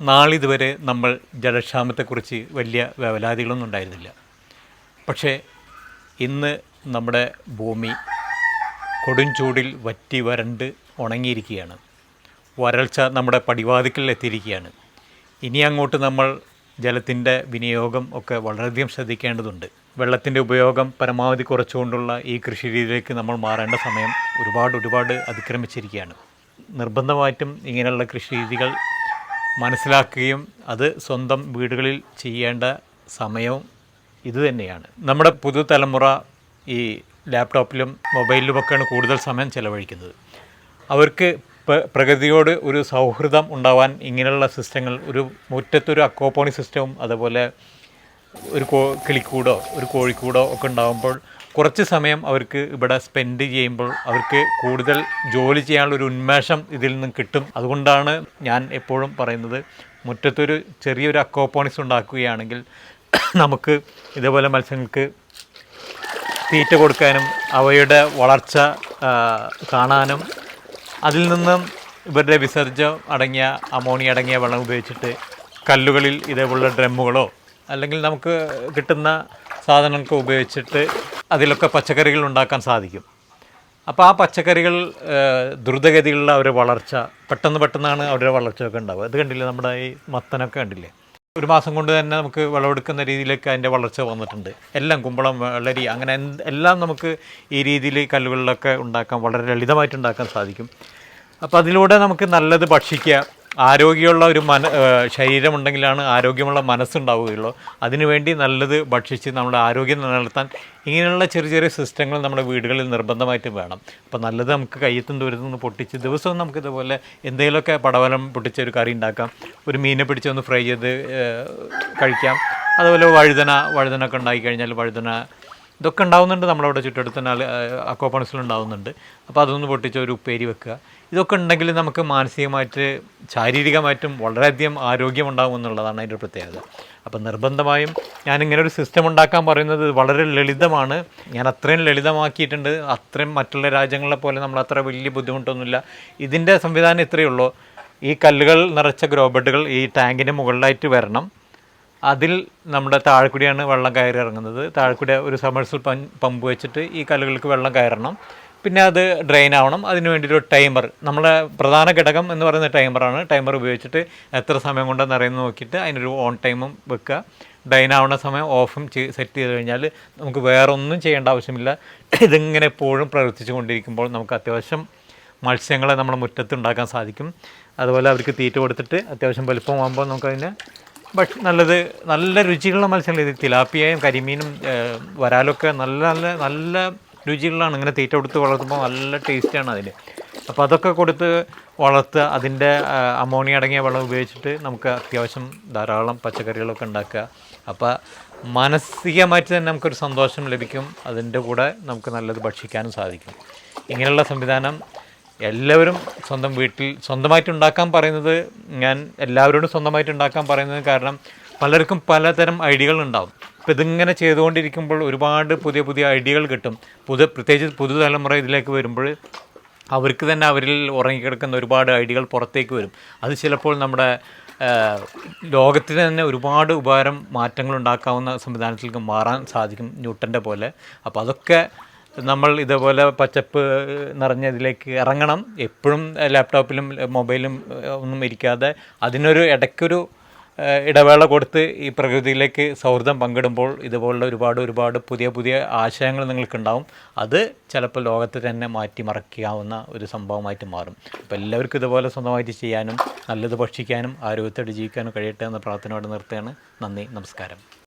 നാളിതുവരെ നമ്മൾ ജലക്ഷാമത്തെക്കുറിച്ച് വലിയ വേവലാതികളൊന്നും ഉണ്ടായിരുന്നില്ല. പക്ഷേ ഇന്ന് നമ്മുടെ ഭൂമി കൊടും ചൂടിൽ വറ്റി വരണ്ട് ഉണങ്ങിയിരിക്കുകയാണ്. വരൾച്ച നമ്മുടെ പടിവാതിക്കൽ എത്തിയിരിക്കുകയാണ്. ഇനി അങ്ങോട്ട് നമ്മൾ ജലത്തിന്റെ വിനിയോഗം ഒക്കെ വളരെയധികം ശ്രദ്ധിക്കേണ്ടതുണ്ട്. വെള്ളത്തിന്റെ ഉപയോഗം പരമാവധി കുറച്ചുകൊണ്ടുള്ള ഈ കൃഷി രീതിയിലേക്ക് നമ്മൾ മാറേണ്ട സമയം ഒരുപാട് ഒരുപാട് അതിക്രമിച്ചിരിക്കുകയാണ്. നിർബന്ധമായിട്ടും ഇങ്ങനെയുള്ള കൃഷി രീതികൾ മനസ്സിലാക്കുകയും അത് സ്വന്തം വീടുകളിൽ ചെയ്യേണ്ട സമയവും ഇതുതന്നെയാണ് നമ്മുടെ പുതുതലമുറ ഈ ലാപ്ടോപ്പിലും മൊബൈലിലുമൊക്കെയാണ് കൂടുതൽ സമയം ചിലവഴിക്കുന്നത്. അവർക്ക് പ്രകൃതിയോട് ഒരു സൗഹൃദം ഉണ്ടാവാൻ ഇങ്ങനെയുള്ള സിസ്റ്റങ്ങൾ ഒരു മുറ്റത്തൊരു അക്കോപ്പോണി സിസ്റ്റവും അതുപോലെ ഒരു കോ കിളിക്കൂടോ ഒരു കോഴിക്കൂടോ ഒക്കെ ഉണ്ടാകുമ്പോൾ കുറച്ച് സമയം അവർക്ക് ഇവിടെ സ്പെൻഡ് ചെയ്യുമ്പോൾ അവർക്ക് കൂടുതൽ ജോലി ചെയ്യാനുള്ള ഒരു ഉന്മേഷം ഇതിൽ നിന്നും കിട്ടും. അതുകൊണ്ടാണ് ഞാൻ എപ്പോഴും പറയുന്നത് മുറ്റത്തൊരു ചെറിയൊരു അക്കോപ്പോണിക്സ് ഉണ്ടാക്കുകയാണെങ്കിൽ നമുക്ക് ഇതേപോലെ മത്സ്യങ്ങൾക്ക് തീറ്റ കൊടുക്കാനും അവയുടെ വളർച്ച കാണാനും അതിൽ നിന്നും ഇവരുടെ വിസർജ്യം അടങ്ങിയ അമോണിയ അടങ്ങിയ വെള്ളം ഉപയോഗിച്ചിട്ട് കല്ലുകളിൽ ഇതേപോലുള്ള ഡ്രമ്മുകളോ അല്ലെങ്കിൽ നമുക്ക് കിട്ടുന്ന സാധനങ്ങളൊക്കെ ഉപയോഗിച്ചിട്ട് അതിലൊക്കെ പച്ചക്കറികൾ ഉണ്ടാക്കാൻ സാധിക്കും. അപ്പോൾ ആ പച്ചക്കറികൾ ദ്രുതഗതിയിലുള്ള അവരുടെ വളർച്ച പെട്ടെന്ന് പെട്ടെന്നാണ് അവരുടെ വളർച്ചയൊക്കെ ഉണ്ടാവുക. അത് കണ്ടില്ലേ നമ്മുടെ ഈ മത്തനൊക്കെ കണ്ടില്ലേ? ഒരു മാസം കൊണ്ട് തന്നെ നമുക്ക് വിളവെടുക്കുന്ന രീതിയിലേക്ക് അതിന്റെ വളർച്ച വന്നിട്ടുണ്ട്. എല്ലാം കുമ്പളം വളരി അങ്ങനെ എല്ലാം നമുക്ക് ഈ രീതിയിൽ കല്ലുകളിലൊക്കെ ഉണ്ടാക്കാൻ വളരെ ലളിതമായിട്ട് ഉണ്ടാക്കാൻ സാധിക്കും. അപ്പോൾ അതിലൂടെ നമുക്ക് നല്ലത് ഭക്ഷിക്കുക ആരോഗ്യമുള്ള ഒരു മന ശരീരമുണ്ടെങ്കിലാണ് ആരോഗ്യമുള്ള മനസ്സുണ്ടാവുകയുള്ളൂ. അതിനുവേണ്ടി നല്ലത് ഭക്ഷിച്ച് നമ്മുടെ ആരോഗ്യം നിലനിർത്താൻ ഇങ്ങനെയുള്ള ചെറിയ ചെറിയ സിസ്റ്റങ്ങൾ നമ്മുടെ വീടുകളിൽ നിർബന്ധമായിട്ടും വേണം. അപ്പോൾ നല്ലത് നമുക്ക് കയ്യത്തും ദൂരത്തു നിന്ന് പൊട്ടിച്ച് ദിവസവും നമുക്ക് ഇതുപോലെ എന്തെങ്കിലുമൊക്കെ പടവലം പൊട്ടിച്ച് ഒരു കറി ഉണ്ടാക്കാം. ഒരു മീനെ പിടിച്ചൊന്ന് ഫ്രൈ ചെയ്ത് കഴിക്കാം. അതുപോലെ വഴുതന വഴുതനൊക്കെ ഉണ്ടാക്കി കഴിഞ്ഞാൽ വഴുതന ഇതൊക്കെ ഉണ്ടാവുന്നുണ്ട്. നമ്മളവിടെ ചുറ്റടുത്ത് തന്നെ അക്കോപ്പണസിൽ ഉണ്ടാവുന്നുണ്ട്. അപ്പോൾ അതൊന്ന് പൊട്ടിച്ച് ഒരു ഉപ്പേരി വെക്കുക. ഇതൊക്കെ ഉണ്ടെങ്കിൽ നമുക്ക് മാനസികമായിട്ട് ശാരീരികമായിട്ടും വളരെയധികം ആരോഗ്യം ഉണ്ടാകും എന്നുള്ളതാണ് അതിന്റെ പ്രത്യേകത. അപ്പം നിർബന്ധമായും ഞാൻ ഇങ്ങനെ ഒരു സിസ്റ്റം ഉണ്ടാക്കാൻ പറയുന്നത് വളരെ ലളിതമാണ്. ഞാൻ അത്രയും ലളിതമാക്കിയിട്ടുണ്ട്. അത്രയും മറ്റുള്ള രാജ്യങ്ങളെ പോലെ നമ്മൾ അത്ര വലിയ ബുദ്ധിമുട്ടൊന്നുമില്ല. ഇതിന്റെ സംവിധാനം ഇത്രയേ ഉള്ളൂ. ഈ കല്ലുകൾ നിറച്ച ഗ്രോബഡുകൾ ഈ ടാങ്കിന്റെ മുകളിലായിട്ട് വരണം. അതിൽ നമ്മുടെ താഴെക്കൂടിയാണ് വെള്ളം കയറി ഇറങ്ങുന്നത്. താഴെക്കൂടി ഒരു സമ്മർസൽ പമ്പ് വെച്ചിട്ട് ഈ കല്ലുകൾക്ക് വെള്ളം കയറണം. പിന്നെ അത് ഡ്രെയിൻ ആവണം. അതിന് വേണ്ടിയിട്ട് ഒരു ടൈമർ നമ്മുടെ പ്രധാന ഘടകം എന്ന് പറയുന്ന ടൈമറാണ് ടൈമർ ഉപയോഗിച്ചിട്ട് എത്ര സമയം കൊണ്ടെന്ന് അറിയുന്നത് നോക്കിയിട്ട് അതിനൊരു ഓൺ ടൈമും വെക്കുക. ഡ്രെയിൻ ആവുന്ന സമയം ഓഫും സെറ്റ് ചെയ്ത് കഴിഞ്ഞാൽ നമുക്ക് വേറെ ഒന്നും ചെയ്യേണ്ട ആവശ്യമില്ല. ഇതിങ്ങനെ എപ്പോഴും പ്രവർത്തിച്ചു കൊണ്ടിരിക്കുമ്പോൾ നമുക്ക് അത്യാവശ്യം മത്സ്യങ്ങളെ നമ്മുടെ മുറ്റത്ത് ഉണ്ടാക്കാൻ സാധിക്കും. അതുപോലെ അവർക്ക് തീറ്റ കൊടുത്തിട്ട് അത്യാവശ്യം വലുപ്പമാകുമ്പോൾ നമുക്കതിനെ ഭക്ഷ നല്ലത് നല്ല രുചികളുള്ള മത്സ്യങ്ങൾ ഇത് തിലാപ്പിയയും കരിമീനും വരാലൊക്കെ നല്ല നല്ല നല്ല രുചികളാണ് ഇങ്ങനെ തീറ്റ കൊടുത്ത് വളർത്തുമ്പോൾ നല്ല ടേസ്റ്റാണ് അതിന് അപ്പോൾ അതൊക്കെ കൊടുത്ത് വളർത്തുക അതിന്റെ അമോണിയ അടങ്ങിയ വെള്ളം ഉപയോഗിച്ചിട്ട് നമുക്ക് അത്യാവശ്യം ധാരാളം പച്ചക്കറികളൊക്കെ ഉണ്ടാക്കുക. അപ്പോൾ മാനസികമായിട്ട് തന്നെ നമുക്കൊരു സന്തോഷം ലഭിക്കും. അതിന്റെ കൂടെ നമുക്ക് നല്ലത് ഭക്ഷിക്കാനും സാധിക്കും. ഇങ്ങനെയുള്ള സംവിധാനം എല്ലാവരും സ്വന്തം വീട്ടിൽ സ്വന്തമായിട്ട് ഉണ്ടാക്കാൻ പറയുന്നത് ഞാൻ എല്ലാവരോടും സ്വന്തമായിട്ട് ഉണ്ടാക്കാൻ പറയുന്നത് കാരണം പലർക്കും പലതരം ഐഡിയകൾ ഉണ്ടാവും. അപ്പോൾ ഇതിങ്ങനെ ചെയ്തുകൊണ്ടിരിക്കുമ്പോൾ ഒരുപാട് പുതിയ പുതിയ ഐഡിയകൾ കിട്ടും. പുതിയ പ്രത്യേകിച്ച് പുതുതലമുറ ഇതിലേക്ക് വരുമ്പോൾ അവർക്ക് തന്നെ അവരിൽ ഉറങ്ങിക്കിടക്കുന്ന ഒരുപാട് ഐഡിയകൾ പുറത്തേക്ക് വരും. അത് ചിലപ്പോൾ നമ്മുടെ ലോകത്തിന് തന്നെ ഒരുപാട് ഉപകാരം മാറ്റങ്ങൾ ഉണ്ടാക്കാവുന്ന സംവിധാനത്തിലേക്ക് മാറാൻ സാധിക്കും ന്യൂട്ടന്റെ പോലെ. അപ്പോൾ അതൊക്കെ നമ്മൾ ഇതേപോലെ പച്ചപ്പ് നിറഞ്ഞ ഇതിലേക്ക് ഇറങ്ങണം. എപ്പോഴും ലാപ്ടോപ്പിലും മൊബൈലും ഒന്നും ഇരിക്കാതെ അതിനൊരു ഇടയ്ക്കൊരു ഇടവേള കൊടുത്ത് ഈ പ്രകൃതിയിലേക്ക് സൗഹൃദം പങ്കിടുമ്പോൾ ഇതുപോലുള്ള ഒരുപാട് ഒരുപാട് പുതിയ പുതിയ ആശയങ്ങൾ നിങ്ങൾക്കുണ്ടാവും. അത് ചിലപ്പോൾ ലോകത്തെ തന്നെ മാറ്റിമറിക്കാവുന്ന ഒരു സംഭവമായിട്ട് മാറും. അപ്പോൾ എല്ലാവർക്കും ഇതുപോലെ സ്വന്തമായിട്ട് ചെയ്യാനും നല്ലത് ഭക്ഷിക്കാനും ആരോഗ്യത്തോടെ ജീവിക്കാനും കഴിയട്ടെ എന്ന പ്രാർത്ഥനയോടെ നിർത്തുകയാണ്. നന്ദി നമസ്കാരം.